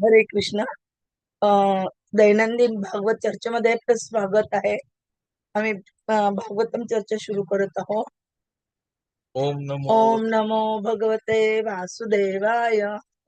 हरे कृष्ण अं, दैनंदिन भागवत चर्चेमध्ये आपलं स्वागत आहे. आम्ही भागवतम चर्चा सुरू करत आहोत. ओम नमो. ओम नमो भगवते वासुदेवाय.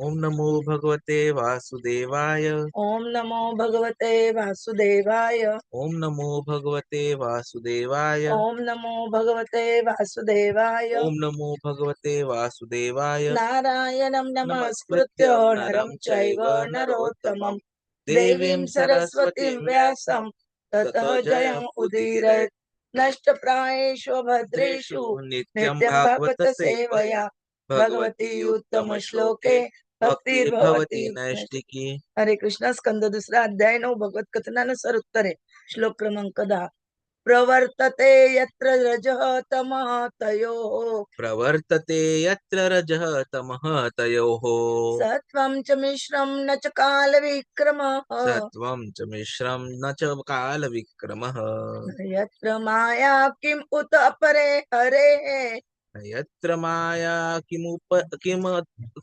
ओम नमो भगवते वासुदेवाय। ओम नमो भगवते वासुदेवाय। ओम नमो भगवते वासुदेवाय। ओम नमो भगवते वासुदेवाय। ओम नमो भगवते वासुदेवाय। नारायणं नमस्कृत्य नरं चैव नरोत्तमं देवीं सरस्वतीं व्यासं ततः जयम् उदीरयत् नष्टप्रायेषु भद्रेषु नित्यं भगवत सेवया। भगवती उत्तम श्लोके भक्तिर्भवती नैष्टिकी हरे कृष्ण स्कंद दुसरा अध्याय नऊ भगवत कथनानुसार उत्तरे श्लोक क्रमांक दहा। प्रवर्तते यत्र रजः तमः तयोः प्रवर्तते यत्र रजः तमः तयोः सत्वं च मिश्रं न च कालविक्रमः। सत्वं च मिश्रं न च कालविक्रमः। यत्र माया किम् उत अपरे हरेः। यत्र माया किमुप किम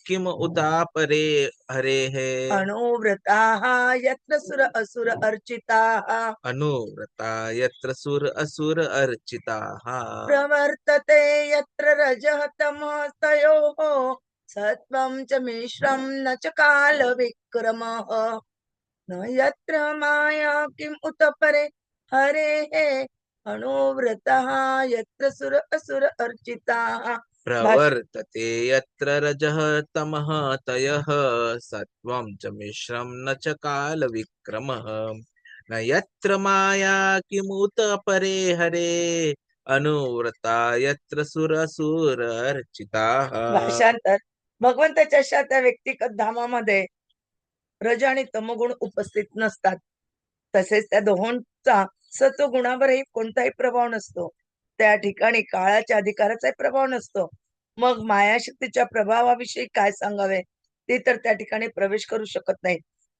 किम उतापरे हरेः अणुव्रताः यत्र सुर असुर अर्चिताः। अनुव्रता यत्र सुर असुर अर्चिताः। प्रवर्तते यत्र रजः तमः तयोः सत्वं च मिश्रं न च कालविक्रमः। न यत्र माया किम् उत परे हरेः अणुव्रतः यत्र सुर असुर अर्चिताः। प्रवर्तते यत्र रजः तमः तयः सत्वं च मिश्रं न च कालविक्रमः। न यत्र माया किमुत परे हरे अनुव्रता यत्र सुरसुर अर्चिताः। भाषांतर भगवंताच्या अशा त्या व्यक्तिगत धामामध्ये रज आणि तमगुण उपस्थित नसतात. तसेच त्या दोहोंचा सत्वगुणावरही कोणताही प्रभाव नसतो. त्या ठिकाणी काळाच्या अधिकाराचाही प्रभाव नसतो. मग मायाशक्तीच्या प्रभावाविषयी काय सांगावे? ते तर त्या ठिकाणी प्रवेश करू शकत नाहीत.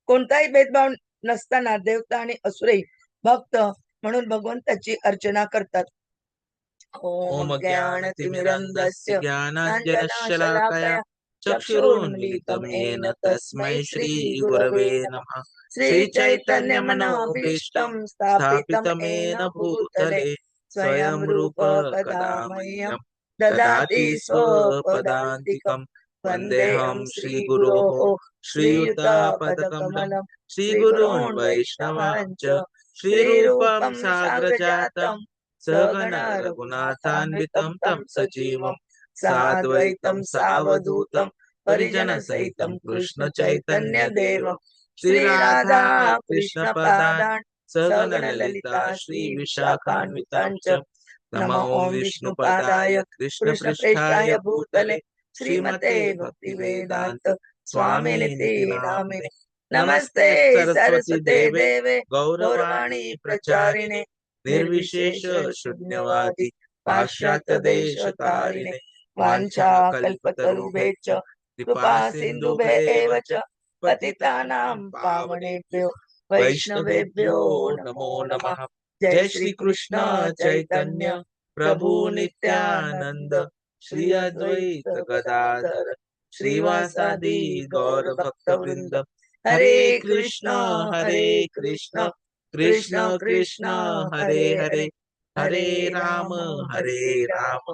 कोणताही भेदभाव नसताना देवता आणि असुरही भक्त म्हणून भगवंताची अर्चना करतात. ओम ज्ञानतिमिरन्धस्य ज्ञानाञ्जनशलाकया ज्ञानशलाकया चक्षुरुन्मिलितं येन तस्मै श्रीगुरवे नमः। श्रीचैतन्यमनोभीष्टं स्थापितं स्थापितं येन येन भूतले स्वयं रूप ददाति स्वपदान्तिकं। वन्देऽहं श्रीगुरोः श्रीयुतापदकमलं। श्रीगुरून् वैष्णवाञ्च श्रीरूपं साग्रजातं। सगण रघुनाथान्वितं तं सजीवं साद्वैतं सावधूतं परिजनसहितं कृष्ण चैतन्य देवं। श्रीराधा कृष्ण पादान् सगण ललिता श्री विशाखान्वितांच नमो ओम विष्णुपादाय कृष्ण पृष्ठाय भूतले श्रीमते भक्तिवेदांत स्वामिनिति नामिने नमस्ते सरस्वती देवे गौरवाणी प्रचारिणे निर्विशेष शून्यवादी पाश्चात्य देश तारिणे वाञ्छा कल्पतरुभेच कृपा सिन्धुभ्येव च पतितानां पावनेभ्यो वैष्णवेभ्यो नमो नमः। जय श्री कृष्ण चैतन्य प्रभु नित्यानंद श्री अद्वैत गदाधर श्रीवासादि गौर भक्तवृंद हरे कृष्ण हरे कृष्ण कृष्ण कृष्ण हरे हरे। हरे राम हरे राम।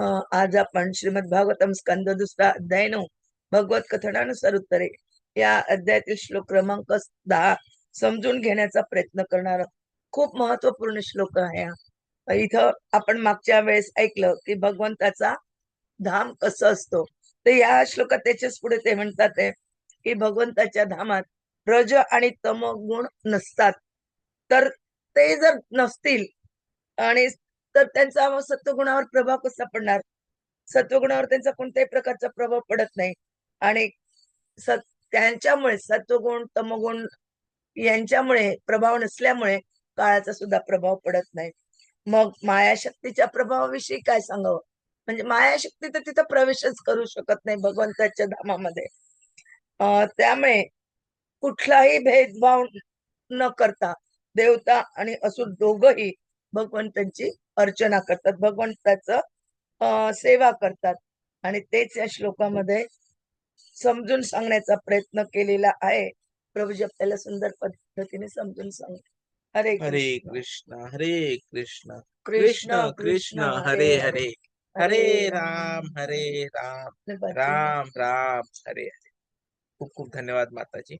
आज आपण श्रीमद भागवतम स्कंद दुसरा अध्याय नऊ भगवत कथनानुसार उत्तरे. या अध्यायातील श्लोक क्रमांक दहा समजून घेण्याचा प्रयत्न करणार खूप महत्त्वपूर्ण श्लोक आहे हा. इथं आपण मागच्या वेळेस ऐकलं की भगवंताचा धाम कसं असतो? तर या श्लोकात त्याच्याच पुढे ते म्हणतात आहे की भगवंताच्या धामात रज आणि तम गुण नसतात. तर ते जर नसतील आणि तर त्यांचा सत्वगुणावर प्रभाव कसा पडणार? सत्वगुणावर त्यांचा कोणत्याही प्रकारचा प्रभाव पडत नाही. आणि त्यांच्यामुळे सत्वगुण तमगुण यांच्यामुळे प्रभाव नसल्यामुळे काळाचा सुद्धा प्रभाव पडत नाही. मग मायाशक्तीच्या प्रभावाविषयी काय सांगावं? म्हणजे मायाशक्ती तर तिथं प्रवेशच करू शकत नाही भगवंताच्या धामामध्ये. त्यामुळे कुठलाही भेदभाव न करता देवता आणि असुर दोघही भगवंतांची अर्चना करतात भगवंताचं सेवा करतात. आणि तेच या श्लोकामध्ये समजून सांगण्याचा प्रयत्न केलेला आहे. प्रभूजी आपल्याला सुंदर पद्धतीने समजून सांग हरे हरे कृष्ण. कृष्ण हरे कृष्ण. कृष्ण कृष्ण हरे हरे हरे. राम. हरे राम. राम राम हरे हरे. खूप खूप धन्यवाद माताजी.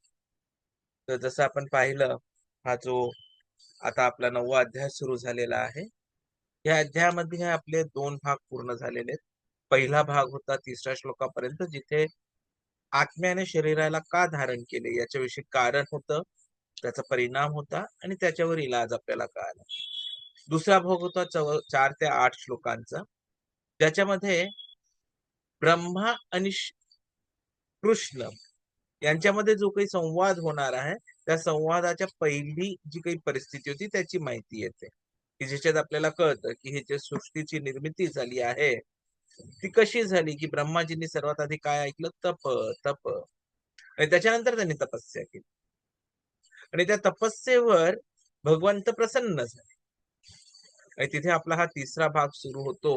तर जसं आपण पाहिलं हा जो आता आपला नववा अध्याय सुरू झालेला आहे या अध्यायामध्ये आपले दोन भाग पूर्ण झालेले आहेत. पहिला भाग होता तिसऱ्या श्लोकापर्यंत जिथे आत्म्याने शरीराला का धारण केले? याच्याविषयी कारण होतं त्याचा परिणाम होता आणि त्याच्यावर इलाज आपल्याला कळाला. दुसरा भाग होता चव- चार ते आठ श्लोकांचा. ज्याच्यामध्ये ब्रह्मा आणि कृष्ण यांच्यामध्ये जो काही संवाद होणार आहे त्या संवादाच्या पहिली जी काही परिस्थिती होती त्याची माहिती येते. की ज्याच्यात आपल्याला कळतं की ही जे सृष्टीची निर्मिती झाली आहे ती कशी झाली की ब्रह्माजींनी सर्वात आधी काय ऐकलं? तप तप. आणि त्याच्यानंतर त्यांनी तपस्या केली आणि त्या तपस्येवर भगवंत प्रसन्न झाले. आणि तिथे आपला हा तिसरा भाग सुरू होतो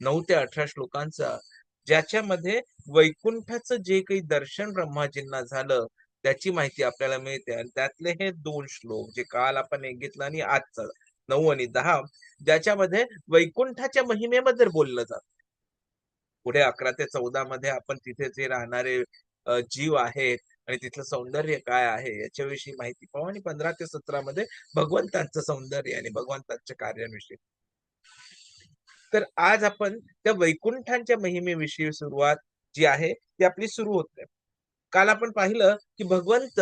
नऊ ते अठरा श्लोकांचा ज्याच्यामध्ये वैकुंठाचं जे काही दर्शन ब्रह्माजींना झालं त्याची माहिती आपल्याला मिळते. आणि त्यातले हे दोन श्लोक जे काल आपण एक घेतला आणि आजचा. नऊ आणि दहा ज्याच्यामध्ये वैकुंठाच्या महिमेबद्दल बोललं जात. पुढे अकरा ते चौदा मध्ये आपण तिथे जे राहणारे जीव आहेत आणि तिथलं सौंदर्य काय आहे याच्याविषयी माहिती पाहू आणि पंधरा ते सतरा मध्ये भगवंतांचं सौंदर्य आणि भगवंतांच्या कार्याविषयी. तर आज आपण त्या वैकुंठांच्या महिमेविषयी सुरुवात जी आहे ती आपली सुरू होते. काल आपण पाहिलं की भगवंत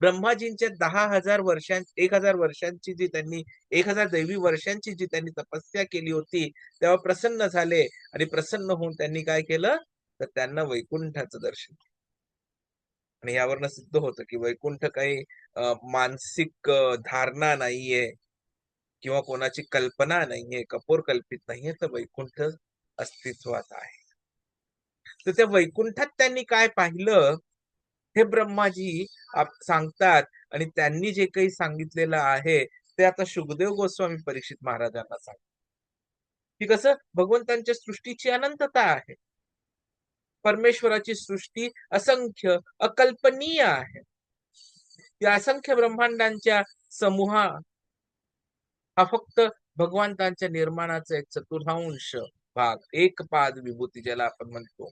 ब्रह्माजींच्या दहा हजार वर्षां एक हजार वर्षांची जी त्यांनी एक हजार दैवी वर्षांची जी त्यांनी तपस्या केली होती तेव्हा प्रसन्न झाले. आणि प्रसन्न होऊन त्यांनी काय केलं? तर त्यांना वैकुंठाचं दर्शन आणि यावरनं सिद्ध होतं की वैकुंठ काही अं, मानसिक धारणा नाहीये किंवा कोणाची कल्पना नाहीये कपोर कल्पित नाहीये तर वैकुंठ अस्तित्वात आहे. तर त्या वैकुंठात त्यांनी काय पाहिलं? हे ब्रह्माजी सांगतात आणि त्यांनी जे काही सांगितलेलं आहे ते आता सुखदेव गोस्वामी परीक्षित महाराजांना सांगतात. की कसं? भगवंतांच्या सृष्टीची अनंतता आहे. परमेश्वराची सृष्टी असंख्य अकल्पनीय आहे. या असंख्य ब्रह्मांडांच्या समूहा हा फक्त भगवंतांच्या निर्माणाचा एक चतुर्थांश भाग एक पाद विभूती ज्याला आपण म्हणतो.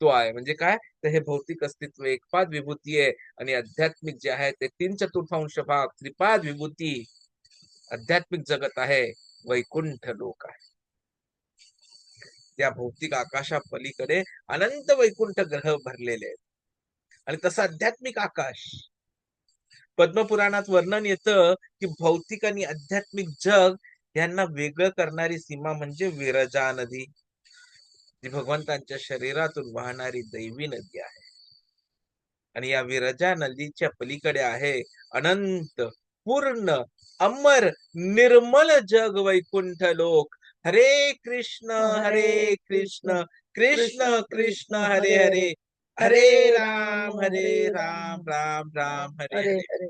अस्तित्व आहे. म्हणजे काय? तर हे भौतिक अस्तित्व एक पाद विभूती आहे. आणि आध्यात्मिक जे आहे ते तीन चतुर्थांश भाग त्रिपाद विभूती आध्यात्मिक जगत आहे. वैकुंठ लोक आहे. त्या भौतिक आकाशा पलीकडे अनंत वैकुंठ ग्रह भरलेले आहेत. आणि तसं आध्यात्मिक आकाश. पद्मपुराणात वर्णन येतं की भौतिक आणि आध्यात्मिक जग यांना वेगळं करणारी सीमा म्हणजे विरजा नदी. जी भगवंतांच्या शरीरातून वाहणारी दैवी नदी आहे. आणि या विरजा नदीच्या पलीकडे आहे अनंत पूर्ण अमर निर्मल जग वैकुंठ लोक. हरे कृष्ण हरे कृष्ण कृष्ण कृष्ण हरे हरे. हरे राम हरे राम राम राम हरे हरे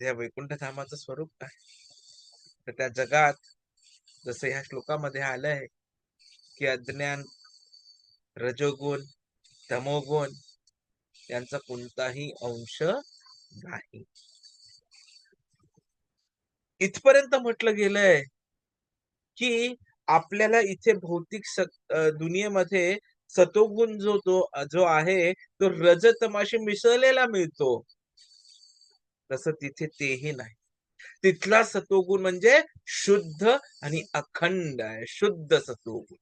या वैकुंठ धामाचं स्वरूप काय? तर त्या जगात जसं ह्या श्लोकामध्ये आलंय की अज्ञान रजोगुण तमोगुण यांचा कोणताही अंश नाही. इथपर्यंत म्हटलं गेलंय की आपल्याला इथे भौतिक दुनियेमध्ये सतोगुण जो तो जो आहे तो रजतमाशी मिसळलेला मिळतो. तसं तिथे तेही नाही. तिथला सतोगुण म्हणजे शुद्ध आणि अखंड आहे. शुद्ध सतोगुण.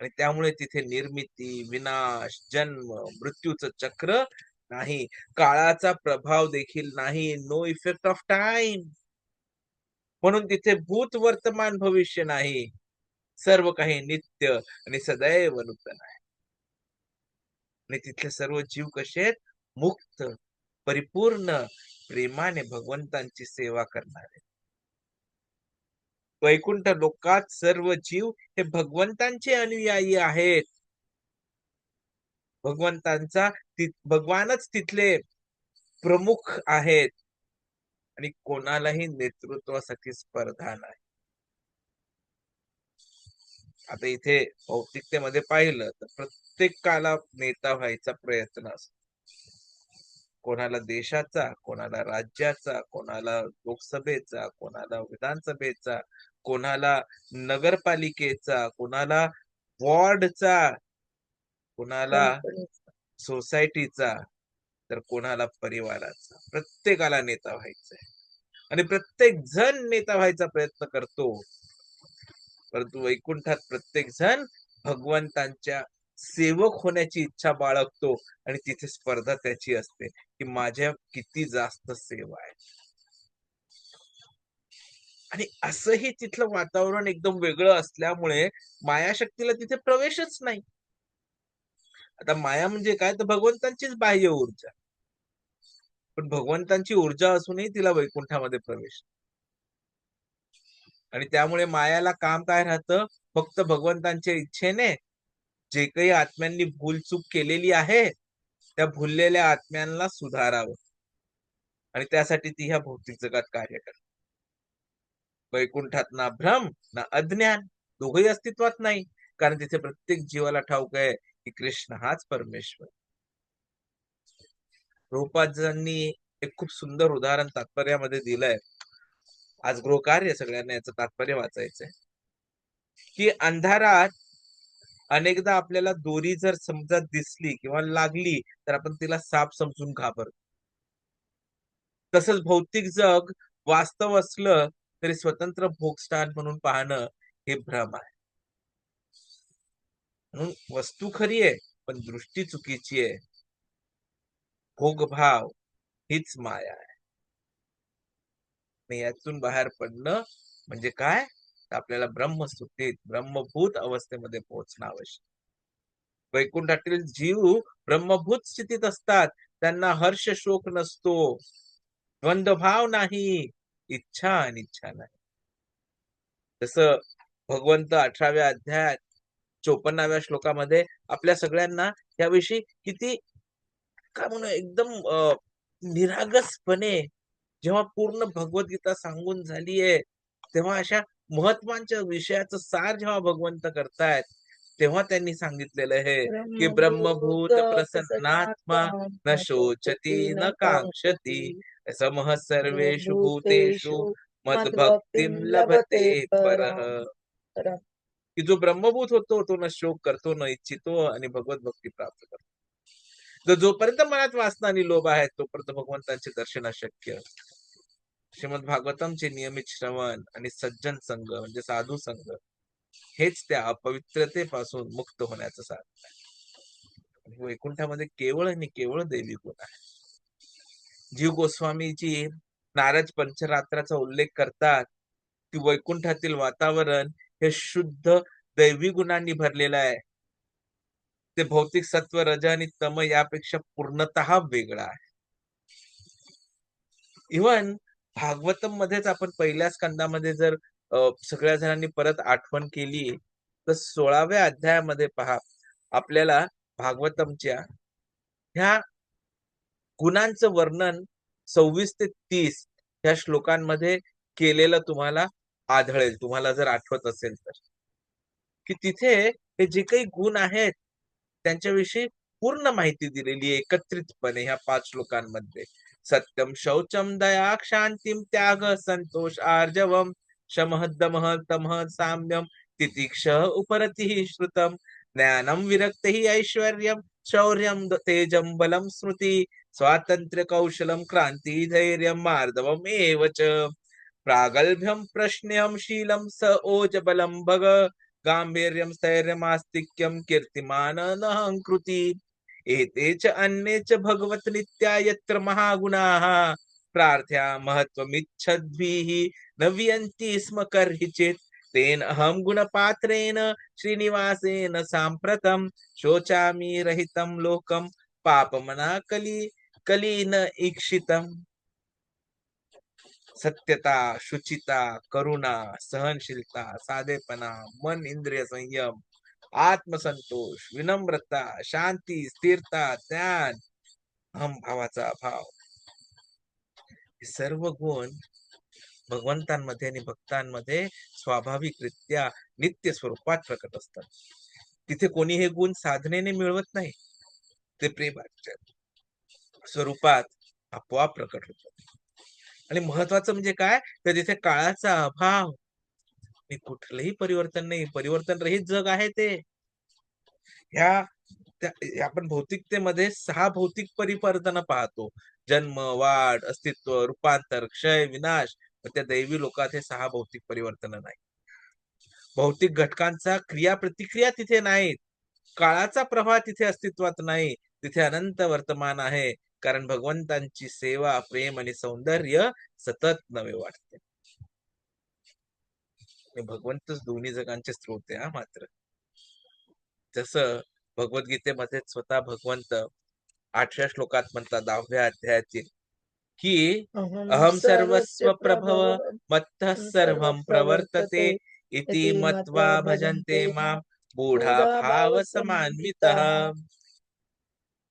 आणि त्यामुळे तिथे निर्मिती विनाश जन्म मृत्यूचं चक्र नाही. काळाचा प्रभाव देखील नाही. नो इफेक्ट ऑफ टाइम म्हणून तिथे भूत वर्तमान भविष्य नाही. सर्व काही नित्य आणि सदैव नूतन आहे. आणि तिथले सर्व जीव कसे आहेत? मुक्त परिपूर्ण प्रेमाने भगवंतांची सेवा करणारे. वैकुंठ लोकात सर्व जीव हे भगवंतांचे अनुयायी आहेत. भगवंतांचा भगवानच तिथले प्रमुख आहेत. आणि कोणालाही नेतृत्वासाठी स्पर्धा नाही. आता इथे भौतिकतेमध्ये पाहिलं तर प्रत्येकाला नेता व्हायचा प्रयत्न असतो. कोणाला देशाचा कोणाला राज्याचा कोणाला लोकसभेचा कोणाला विधानसभेचा कोणाला नगरपालिकेचा कोणाला वॉर्डचा कोणाला सोसायटीचा तर कोणाला परिवाराचा. प्रत्येकाला नेता व्हायचंय आणि प्रत्येक जण नेता व्हायचा प्रयत्न करतो. परंतु वैकुंठात प्रत्येक जण भगवंतांच्या सेवक होण्याची इच्छा बाळगतो आणि तिथे स्पर्धा त्याची असते की माझ्या किती जास्त सेवा आहे. आणि असंही तिथलं वातावरण एकदम वेगळं असल्यामुळे मायाशक्तीला तिथे प्रवेशच नाही. आता माया म्हणजे काय? तर भगवंतांचीच बाह्य ऊर्जा. पण भगवंतांची ऊर्जा असूनही तिला वैकुंठामध्ये प्रवेश आणि त्यामुळे मायाला काम काय राहतं? फक्त भगवंतांच्या इच्छेने जे काही आत्म्यांनी भूलचूक केलेली आहे त्या भुललेल्या आत्म्यांना सुधारावं. आणि त्यासाठी ती ह्या भौतिक जगात कार्य करते. वैकुंठात ना भ्रम ना अज्ञान दोघही अस्तित्वात नाही. कारण तिथे प्रत्येक जीवाला ठाऊक आहे की कृष्ण हाच परमेश्वर. रूपाजांनी एक खूप सुंदर उदाहरण तात्पर्यामध्ये दिलंय. आज गृहकार्य सगळ्यांना याचं तात्पर्य वाचायचंय. की अंधारात अनेकदा आपल्याला दोरी जर समजा दिसली किंवा लागली तर आपण तिला साप समजून घाबरतो. तसंच भौतिक जग वास्तव असलं तरी स्वतंत्र भोगस्थान म्हणून पाहणं हे भ्रम आहे. म्हणून वस्तू खरी आहे पण दृष्टी चुकीची आहे. भोगभाव हीच माया आहे. यातून बाहेर पडणं म्हणजे काय? आपल्याला ब्रह्मस्तुतीत ब्रह्मभूत अवस्थेमध्ये पोहोचणं आवश्यक. वैकुंठातील जीव ब्रह्मभूत स्थितीत असतात. त्यांना हर्ष शोक नसतो. द्वंद्वभाव नाही. इच्छा अनिच्छा नाही. जसं भगवंत अठराव्या अध्यायात चोपन्नाव्या श्लोकामध्ये आपल्या सगळ्यांना याविषयी किती काय म्हणू एकदम निरागसपणे जेव्हा पूर्ण भगवद्गीता सांगून झालीये तेव्हा अशा महत्त्वाच्या विषयाचं सार जेव्हा भगवंत करतायत तेव्हा त्यांनी सांगितलेलं आहे की ब्रह्मभूत प्रसन्नात्मा न शोचती न कांक्षती समः सर्वेषु भूतेषु मद्भक्तिम लभते परः। की जो ब्रह्मभूत होतो तो न शोक करतो न इच्छितो आणि भगवत भक्ती प्राप्त करतो. तर जोपर्यंत मनात वासना आणि लोभ आहेत तोपर्यंत भगवंतांचे दर्शन अशक्य. श्रीमद भागवतमचे नियमित श्रवण आणि सज्जन संघ म्हणजे साधू संघ हेच त्या अपवित्रतेपासून मुक्त होण्याचं साधन आहे. वैकुंठामध्ये केवळ आणि केवळ देवी गुण आहे जीव गोस्वामीजी नारद पंचरात्राचा उल्लेख करतात. की वैकुंठातील वातावरण हे शुद्ध दैवी गुणांनी भरलेलं आहे. ते भौतिक सत्व रज आणि तम यापेक्षा पूर्णतः वेगळा आहे. इवन भागवतम मध्येच आपण पहिल्या स्कंदामध्ये जर सगळ्या जणांनी परत आठवण केली तर सोळाव्या अध्यायामध्ये पहा आपल्याला भागवतमच्या ह्या गुणांचं वर्णन सव्वीस ते तीस ह्या श्लोकांमध्ये केलेलं तुम्हाला आढळेल. तुम्हाला जर आठवत असेल तर. की तिथे हे जे काही गुण आहेत त्यांच्याविषयी पूर्ण माहिती दिलेली आहे एकत्रितपणे ह्या पाच श्लोकांमध्ये. सत्यम शौचम दया शांतीम त्याग संतोष आर्जवम शमह दमह तमह साम्यम तितिक्ष उपरती श्रुतम ज्ञानम विरक्तिः ऐश्वर्यम शौर्यम तेजम बलम स्मृती स्वातंत्र्य कौशलम क्रांती धैर्य मार्दवम एवच च प्रागल्भ्यम प्रश्नम शीलम स ओजबलम भग। गांभीर्यम स्थैर्यमास्तिक्यम कीर्तिमान नहंकृती एते च अन्ये च भगवत नित्या यत्र महागुणाः। प्रार्थ्या महत्वमिच्छद्भिः न वियन्ति स्म कर्हिचित् तेन अहं गुणपात्रेण श्रीनिवासेन साम्प्रतं शोचामि रहितं लोकं। पापमनाकली कलीन ईक्षितम। सत्यता शुचिता करुणा सहनशीलता साधेपणा मन इंद्रिय संयम आत्मसंतोष विनम्रता शांती स्थिरता ज्ञान हम भावाचा अभाव। हे सर्व गुण भगवंतांमध्ये आणि भक्तांमध्ये स्वाभाविकरित्या नित्य स्वरूपात प्रकट असतात। तिथे कोणी हे गुण साधनेने मिळवत नाही ते प्रेमाच्या स्वरूपात आपोआप प्रकट होतो. आणि महत्वाचं म्हणजे काय? तर तिथे काळाचा अभाव. कुठलंही परिवर्तन नाही. परिवर्तन रहित जग आहे ते. ह्या आपण भौतिकतेमध्ये सहा भौतिक परिवर्तन पाहतो. जन्म वाढ अस्तित्व रूपांतर क्षय विनाश. त्या दैवी लोकात हे सहा भौतिक परिवर्तन नाही. भौतिक घटकांचा क्रिया प्रतिक्रिया तिथे नाहीत. काळाचा प्रवाह तिथे अस्तित्वात नाही. तिथे अनंत वर्तमान आहे. कारण भगवंतांची सेवा प्रेम आणि सौंदर्य सतत नवे वाटते. भगवंतच दोन्ही जगांचे स्रोत आहे हा मात्र. जसं भगवद्गीतेमध्ये स्वतः भगवंत आठव्या श्लोकात म्हणतात दहाव्या अध्यायातील की अहम सर्वस्व प्रभव मत्तः सर्वं प्रवर्तते इति मत्वा भजन्ते मां मूढा भाव समान्वितः।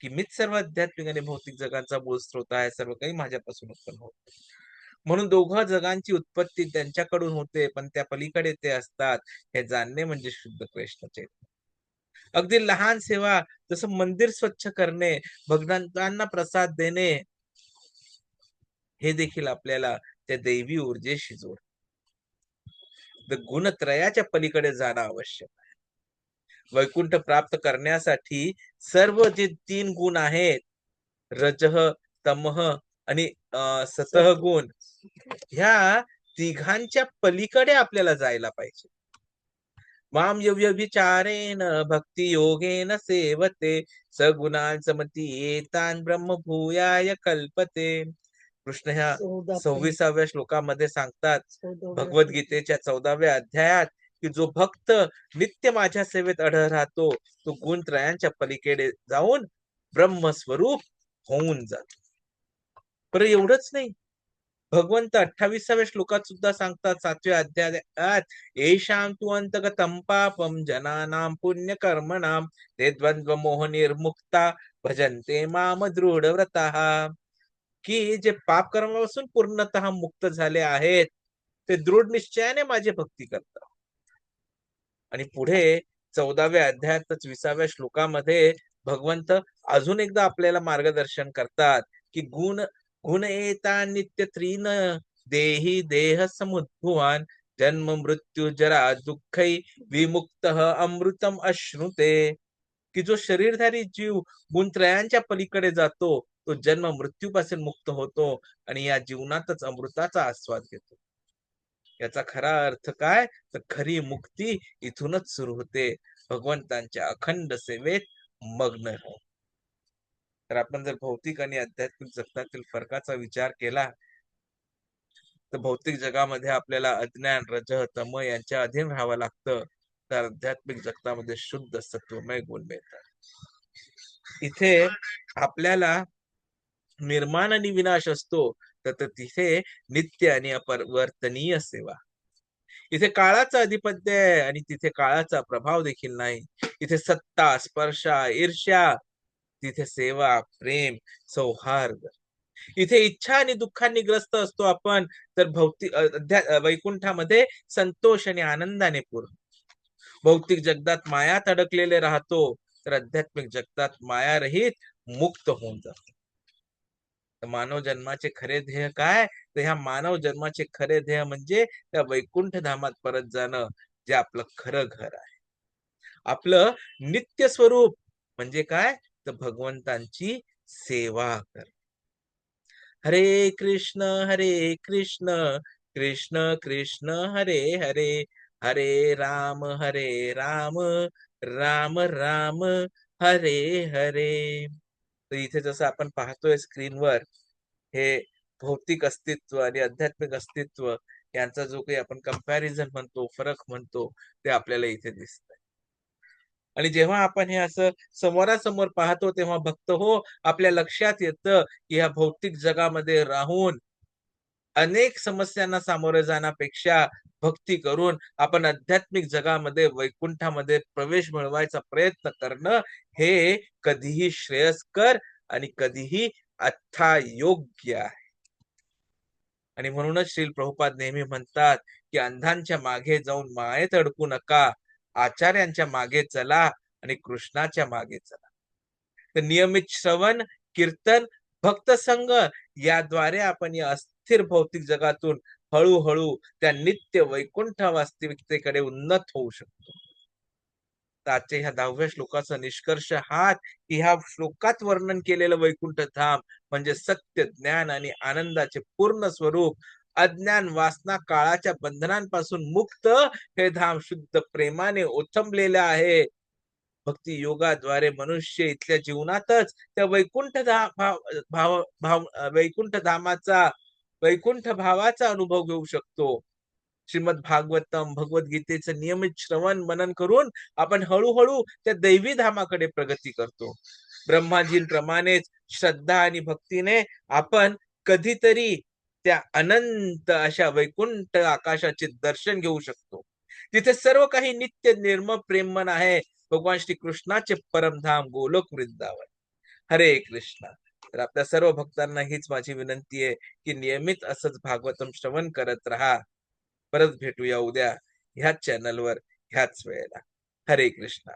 की मीच सर्व आध्यात्मिक आणि भौतिक जगांचा मूळ स्रोत आहे सर्व काही माझ्यापासून उत्पन्न होते म्हणून दोघं जगांची उत्पत्ती त्यांच्याकडून होते पण त्या पलीकडे ते असतात हे जाणणे म्हणजे शुद्ध कृष्ण चैतन्य अगदी लहान सेवा जसं मंदिर स्वच्छ करणे भगवंतांना प्रसाद देणे हे देखील आपल्याला त्या दैवी ऊर्जेशी जोड गुणत्रयाच्या पलीकडे जाणं आवश्यक आहे. वैकुंठ प्राप्त करण्यासाठी सर्व जे तीन गुण आहेत रजह तमह आणि सतह गुण ह्या तिघांच्या पलीकडे आपल्याला जायला पाहिजे. माम विचारेन भक्ती योगेन सेवते सगुणांसमती येतान ब्रह्म भूयाय कल्पते. कृष्ण ह्या सव्वीसाव्या श्लोकामध्ये सांगतात भगवद्गीतेच्या चौदाव्या अध्यायात की जो भक्त नित्य माझ्या सेवेत अढळ राहतो तो गुण त्रयांच्या पलीकडे जाऊन ब्रह्मस्वरूप होऊन जातो. पर एवढंच नाही. भगवंत अठ्ठावीसाव्या श्लोकात सुद्धा सांगतात सातव्या अध्यायात येशाम तू अंतगतम पापम जनानाम पुण्य कर्मणाम ते द्वंद्व मोह निर्मुक्ता भजनते माम दृढ की जे पाप कर्मापासून पूर्णतः मुक्त झाले आहेत ते दृढ निश्चयाने माझी भक्ती करतात. आणि पुढे चौदाव्या अध्यायातच विसाव्या श्लोकामध्ये भगवंत अजून एकदा आपल्याला मार्गदर्शन करतात की गुण गुण येता नित्य त्रीन देही देह समुद्भुवान जन्म मृत्यू जरा दुःख विमुक्त अमृतम अश्रुते की जो शरीरधारी जीव गुणत्रयांच्या पलीकडे जातो तो जन्म मृत्यूपासून मुक्त होतो आणि या जीवनातच अमृताचा आस्वाद घेतो. याचा खरा अर्थ काय? तर खरी मुक्ती इथूनच सुरू होते. भगवंतांच्या अखंड सेवेत मग्न राहून. तर आपण जर भौतिक आणि आध्यात्मिक जगतातील फरकाचा विचार केला तर भौतिक जगामध्ये आपल्याला अज्ञान रज तम यांच्या अधीन राहावं लागतं. तर आध्यात्मिक जगतामध्ये शुद्ध सत्वमय गुण मिळतात. इथे आपल्याला निर्माण आणि विनाश असतो. तर तिथे नित्य आणि अपरिवर्तनीय सेवा. इथे काळाचा अधिपत्य आहे आणि तिथे काळाचा प्रभाव देखील नाही. इथे सत्ता स्पर्शा ईर्ष्या तिथे सेवा प्रेम सौहार्द. इथे इच्छा आणि दुःखांनी ग्रस्त असतो आपण तर भौतिक वैकुंठामध्ये संतोष आणि आनंदाने पूर्ण. भौतिक जगतात मायात अडकलेले राहतो तर आध्यात्मिक जगतात मायारहित मुक्त होऊन जातो. मानव जन्माचे खरे ध्येय काय? तर ह्या मानव जन्माचे खरे ध्येय म्हणजे त्या वैकुंठ धामात परत जाणं जे आपलं खरं घर आहे. आपलं नित्य स्वरूप म्हणजे काय? तर भगवंतांची सेवा कर. हरे कृष्ण हरे कृष्ण कृष्ण कृष्ण हरे हरे हरे राम हरे राम राम राम हरे हरे. तर इथे जसं आपण पाहतोय स्क्रीनवर हे भौतिक अस्तित्व आणि आध्यात्मिक अस्तित्व यांचा जो काही आपण कंपॅरिझन म्हणतो फरक म्हणतो ते आपल्याला इथे दिसत आणि जेव्हा आपण हे असं समोरासमोर पाहतो तेव्हा भक्त हो आपल्या लक्षात येतं की ह्या भौतिक जगामध्ये राहून अनेक समस्यांना सामोरे जाण्यापेक्षा भक्ती करून आपण आध्यात्मिक जगामध्ये वैकुंठामध्ये प्रवेश मिळवायचा प्रयत्न करणं हे कधीही श्रेयस्कर आणि कधीही अथा योग्य आहे. आणि म्हणूनच श्री प्रभुपाद नेहमी म्हणतात की अंधांच्या मागे जाऊन मायेत अडकू नका आचार्यांच्या मागे चला आणि कृष्णाच्या मागे चला. तर नियमित श्रवण कीर्तन भक्त संघ याद्वारे आपण या अस्थिर भौतिक जगातून हळूहळू त्या नित्य वैकुंठ वास्तविकतेकडे उन्नत होऊ शकतो. आजच्या ह्या दहाव्या श्लोकाचा निष्कर्ष हाच की ह्या श्लोकात वर्णन केलेलं वैकुंठ धाम म्हणजे सत्य ज्ञान आणि आनंदाचे पूर्ण स्वरूप अज्ञान वासना काळाच्या बंधनांपासून मुक्त हे धाम शुद्ध प्रेमाने ओथंबलेले आहे. भक्ती योगाद्वारे मनुष्य इथल्या जीवनातच त्या वैकुंठ धाम भाव भाव भाव वैकुंठ धामाचा वैकुंठ भावाचा अनुभव घेऊ शकतो. श्रीमद भागवतम भगवद्गीतेचं नियमित श्रवण मनन करून आपण हळूहळू त्या दैवी धामाकडे प्रगती करतो. ब्रह्माजींप्रमाणेच श्रद्धा आणि भक्तीने आपण कधीतरी त्या अनंत अशा वैकुंठ आकाशाचे दर्शन घेऊ शकतो. तिथे सर्व काही नित्य निर्म प्रेमन आहे. भगवान श्री कृष्णाचे परमधाम गोलोक वृंदावन. हरे कृष्ण. तर आपल्या सर्व भक्तांना हीच माझी विनंती आहे की नियमित असंच भागवतम श्रवण करत राहा. परत भेटूया उद्या ह्याच चॅनलवर ह्याच वेळेला. हरे कृष्णा.